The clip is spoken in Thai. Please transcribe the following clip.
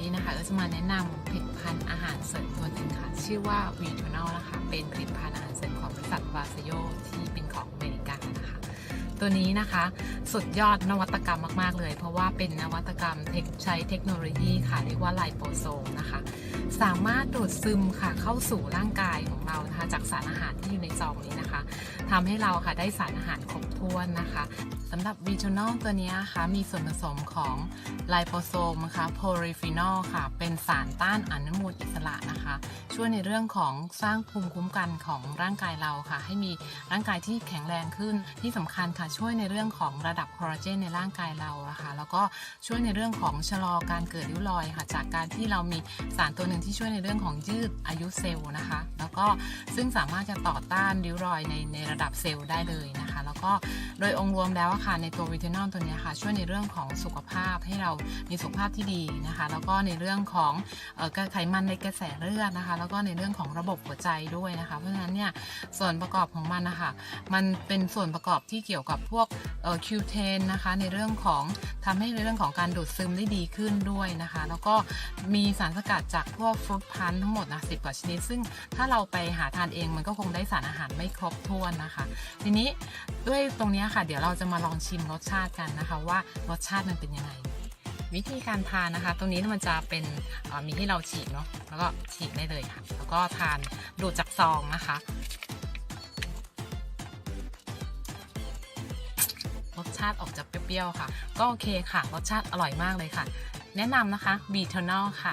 นี้นะคะก็จะมาแนะนำผลิตภัณฑ์อาหารเสริมตัวหนึ่งค่ะ ชื่อว่าวีทูนอลนะคะ เป็นผลิตภัณฑ์อาหารเสริมของบริษัทวาซโยที่เป็นของอเมริกานะคะ ตัวนี้นะคะสุดยอดนวัตกรรมมาก ๆ เลย เพราะว่าเป็นนวัตกรรมใช้เทคโนโลยีค่ะ เรียกว่าไลโปโซมนะคะ สามารถดูดซึมค่ะเข้าสู่ร่างกายของเรานะคะจากสารอาหารที่อยู่ในซองนี้นะคะทำให้เราค่ะได้สารอาหารครบถ้วนนะคะสำหรับวีทานอลตัวนี้นะคะมีส่วนผสมของไลโปโซมนะคะโพลีฟีนอลค่ะ เป็นสารต้านอนุมูลอิสระนะคะ ช่วยในเรื่องของสร้างภูมิคุ้มกันของร่างกายเราค่ะ ให้มีร่างกายที่แข็งแรงขึ้นที่สำคัญค่ะช่วยในเรื่องของระดับคอลลาเจนในร่างกายเราะค่ะแล้วก็ช่วยในเรื่องของชะลอการเกิดริ้วรอยค่ะ จากการที่เรามีสารตัวหนึ่งที่ช่วยในเรื่องของยืดอายุเซลล์นะคะ แล้วก็ซึ่งสามารถจะต่อต้านริ้วรอยในในระดับเซลล์ได้เลยนะคะ แล้วก็โดยองค์รวมแล้วค่ะในตัววิตานอลตัวนี้ค่ะช่วยในเรื่องของสุขภาพให้เรามีสุขภาพที่ดีนะคะ แล้วก็ในเรื่องของไขมันในกระแสเลือดนะคะ แล้วก็ในเรื่องของระบบหัวใจด้วยนะคะ เพราะฉะนั้นเนี่ยส่วนประกอบของมันนะคะมันเป็นส่วนประกอบที่เกี่ยวกับพวกคิวเทนนะคะในเรื่องของทำให้ในเรื่องของการดูดซึมได้ดีขึ้นด้วยนะคะ แล้วก็มีสารสกัดจากพวกฟรุตพันธุ์ทั้งหมดนะสิบกว่าชนิด ซึ่งถ้าเราไปหาทานเองมันก็คงได้สารอาหารไม่ครบถ้วนนะคะ ทีนี้ด้วยตรงนี้ค่ะ เดี๋ยวเราจะมาลองชิมรสชาติกันนะคะ ว่ารสชาติมันเป็นยังไง วิธีการทานนะคะ ตรงนี้มันจะเป็นมีให้เราฉีกเนาะแล้วก็ฉีกได้เลยค่ะ แล้วก็ทานดูดจากซองนะคะรสชาติออกจะเปรี้ยวๆค่ะ ก็โอเคค่ะ รสชาติอร่อยมากเลยค่ะ แนะนำนะคะบีเทอร์นอลค่ะ